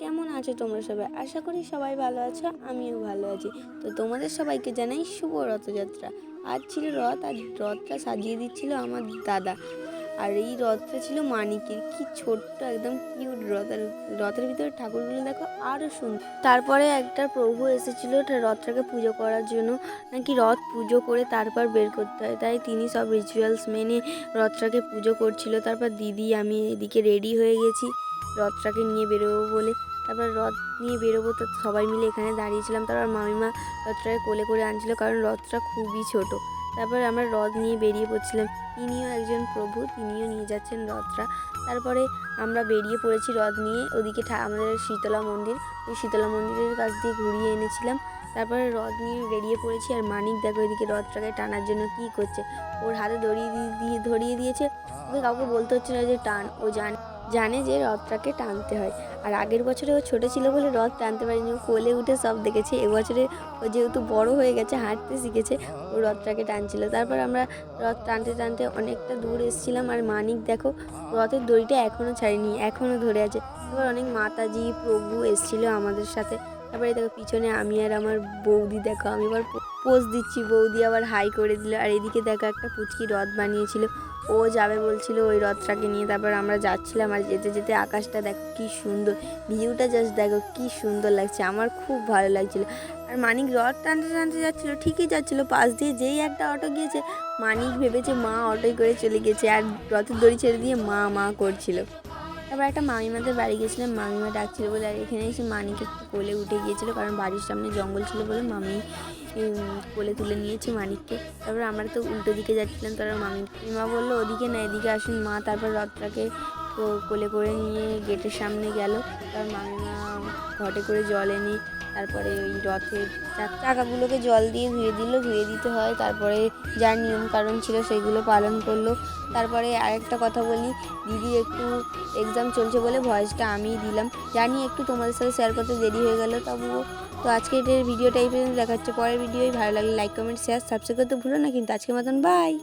কেমন আছো তোমরা সবাই? আশা করি সবাই ভালো আছো, আমিও ভালো আছি। তো তোমাদের সবাইকে জানাই শুভ রথযাত্রা। আজ ছিল রথ আর রথটা সাজিয়ে দিচ্ছিল আমার দাদা। আর এই রথটা ছিল মানিকের। কি ছোট্ট, একদম কিউট রথ। আর রথের ভিতরে ঠাকুরগুলো দেখো আরও সুন্দর। তারপরে একটা প্রভু এসেছিল রথটাকে পুজো করার জন্য। নাকি রথ পুজো করে তারপর বের করতে হয়। তাই তিনি সব রিচুয়ালস মেনে রথটাকে পুজো করছিল। তারপর দিদি, আমি এদিকে রেডি হয়ে গেছি। রথটাকে নিয়ে বেরোবো বলে তারপর রথ নিয়ে বেরোবো তো সবাই মিলে এখানে দাঁড়িয়েছিলাম। তারপর মামিমা রথটাকে কোলে করে আনছিল কারণ রথটা খুবই ছোট। তারপর আমরা রথ নিয়ে বেরিয়ে পড়ছিলাম। তিনিও একজন প্রভু, তিনিও নিয়ে যাচ্ছেন রথটা। তারপরে আমরা বেরিয়ে পড়েছি রথ নিয়ে ওদিকে আমাদের শীতলা মন্দির। ওই শীতলা মন্দিরের কাছ দিয়ে ঘুরিয়ে এনেছিলাম। তারপরে রথ নিয়ে বেরিয়ে পড়েছি আর মানিক দেখো এদিকে রথটাকে টানার জন্য কি করছে। ওর হাতে ধরিয়ে দিয়ে ধরিয়ে দিয়েছে। ওকে কাউকে বলতে হচ্ছে না যে টান, ও জানে। জানে যে রথটাকে টানতে হয়। আর আগের বছরে ও ছোটো ছিল বলে রথ টানতে পারিনি। ও কোলে উঠে সব দেখেছে। এবছরে ও যেহেতু বড় হয়ে গেছে, হাঁটতে শিখেছে, ও রথটাকে টানছিল। তারপর আমরা রথ টানতে টানতে অনেকটা দূর এসেছিলাম। আর মানিক, দেখো, রথের দড়িটা এখনও ছাড়েনি এখনও ধরে আছে। তারপর অনেক মাতাজি, প্রভু এসেছিল আমাদের সাথে। তারপরে দেখো, পিছনে আমি আর আমার বৌদি, দেখো, আমি এবার পোজ দিচ্ছি। বৌদি আবার হাই করে দিল। আর এদিকে দেখো, একটা পুচকি রথ বানিয়েছিল। ও যাবে বলছিল ওই রথটাকে নিয়ে, তারপর আমরা যাচ্ছিলাম আর যেতে যেতে আকাশটা দেখো কী সুন্দর, ভিউটা জাস্ট দেখো কী সুন্দর লাগছে, আমার খুব ভালো লাগছিল। আর মানিক রথ টানতে টানতে যাচ্ছিল, ঠিকই যাচ্ছিল, পাশ দিয়ে যেই একটা অটো গিয়েছে, মানিক ভেবেছে মা অটোয় করে চলে গেছে, আর রথের দড়ি ছেড়ে দিয়ে মা মা করছিল। তারপর একটা মামিমাদের বাড়ি গেছিলাম, মামিমা ডাকছিল বলে, আর এখানে এসে মানিকে কোলে উঠে গিয়েছিল, কারণ বাড়ির সামনে জঙ্গল ছিল বলে মামি কোলে তুলে নিয়েছে মানিককে। তারপর আমরা তো উল্টো দিকে যাচ্ছিলাম, তারপর মামি মা বলল, ওদিকে না, এদিকে আসুন মা। তারপর রথটাকে কোলে করে নিয়ে গেটের সামনে গেল। তারপর মামিমা ঘটে করে জল এনে তারপরে ওই রথের চাক- চাকাগুলোকে জল দিয়ে ধুয়ে দিল, ধুয়ে দিতে হয়। তারপরে যার নিয়ম কারণ ছিল সেগুলো পালন করল। তারপরে আরেকটা কথা বলি, দিদি একটু এক্সাম চলছে বলে ভয়েসটা আমিই দিলাম। জানি একটু তোমাদের সাথে শেয়ার করতে দেরি হয়ে গেল, তবুও তো আজকে এটার ভিডিওটা পর্যন্ত দেখাচ্ছে। পরের ভিডিওই ভালো লাগলে লাইক কমেন্ট শেয়ার সাবস্ক্রাইব করতে ভুলো না কিন্তু আজকের মতন বাই